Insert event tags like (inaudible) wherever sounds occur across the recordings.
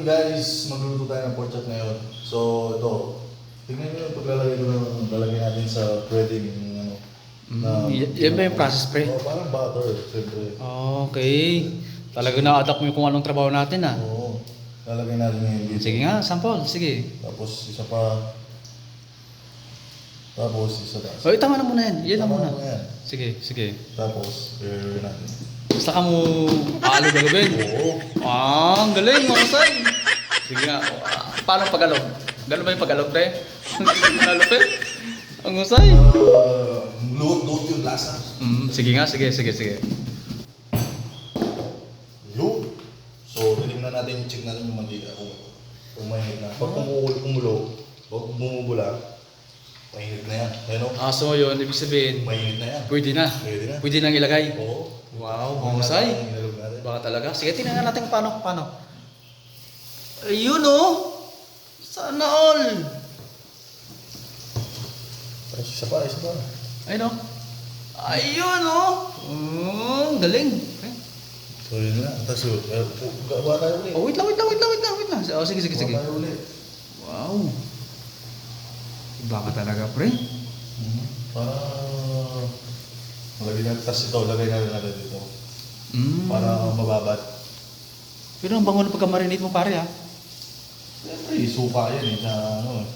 yun guys, magluluto tayo ng pork chop ngayon. So ito, tingnan nyo yung paglalagay ko ng lalagay natin sa breading. Ano, Mm, y- yan ba yung process, pre? Oh, parang butter, siyempre. Okay. Talaga na-adapt mo yung kung anong trabaho natin ah. Oo, lalagay natin ngayon dito. Sige nga, sample. Sige. Tapos isa pa. Tapos isa pa. O, tama na muna yan. Yan na muna. na. Sige, sige. Tapos, i natin. Basta ka mo aalog-alogin. Oo. Ah, ang galing, mahusay. Sige nga. Ah, Paano pag-alog? Gano'n ba yung pag-alog, pre? (laughs) Nalupit? Ang husay. Uh, luot, luot yung lasa. Mm, sige nga, sige, sige, sige. Yun. So, titignan natin, check natin yung mantika kung, kung mainit na. Pag kumukulo, kumulo, pag bumubula, mainit na yan. Ayun o, Ah, so yun, ibig sabihin, mainit na yan. pwede na. Pwede na. Pwede nang ilagay. Oo. Wow, inalog natin. Baka talaga. Sige, tingnan natin paano, paano. Ayun oh! Sana all! Ay, isa pa, isa pa. Ayun oh! Ayun oh! Mm, galing. Okay. So, yun na. Tapos, uh, gawa tayo ulit. Oh, wait lang, wait lang, wait lang, wait lang, wait lang. Oh, sige, sige, sige. Gawa tayo ulit. Wow. Iba ka talaga, pre. Mhm. Para, lagay natin, tapos ito, lagay natin natin dito. Mm. Para mababad. Pero ang bango na pagka-marinate mo, pare, ha? Siyempre, suka yan eh, sa ano eh.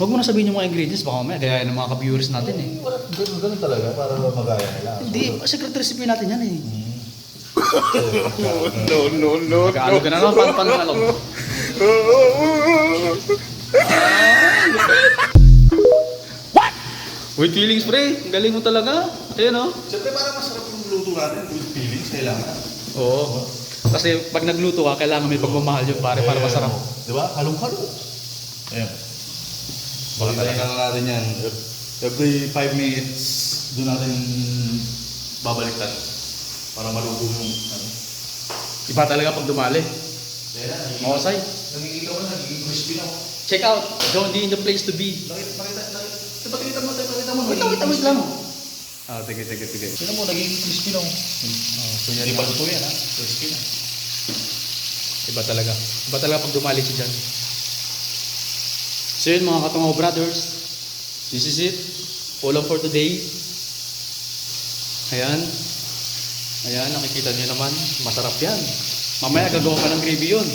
Huwag mo na sabihin yung mga ingredients, baka mamaya gaya ng mga ka-viewers natin, eh. Wala, ganun, ganun talaga, para magaya nila. Hindi, secret recipe natin yan, eh. Mhm. No, no, no. Mag-aalog ka na naman? What? With feelings, pre. Ang Galing mo talaga. Ayan, oh. Siyempre, para masarap yung luto natin with feelings, kailangan. Oo. Kasi pag nagluto ka, kailangan may pagmamahal yun, pare, para masarap. Di ba? Halong-halo. Ayan. Baka talaga na natin yan. Every 5 minutes, doon natin babaliktad. Para maluto yung ano. Iba talaga pag dumali. Mahusay. nagiging na, nagiging crispy na ako. Check out. John D in the place to be. Nakita, nakita, nakita, mo, pakita mo. Lang, wait lang, lang. Ah, sige, sige, sige. Tingnan mo, nagiging crispy na ako. Oh, so yan Hindi pa luto yan ha, crispy na. Iba talaga. Iba talaga pag dumali si John. So yun mga katungaw brothers. This is it. Ulam for today. Ayan. Ayan, nakikita niyo naman. Masarap yan. Mamaya gagawa ka ng gravy yun.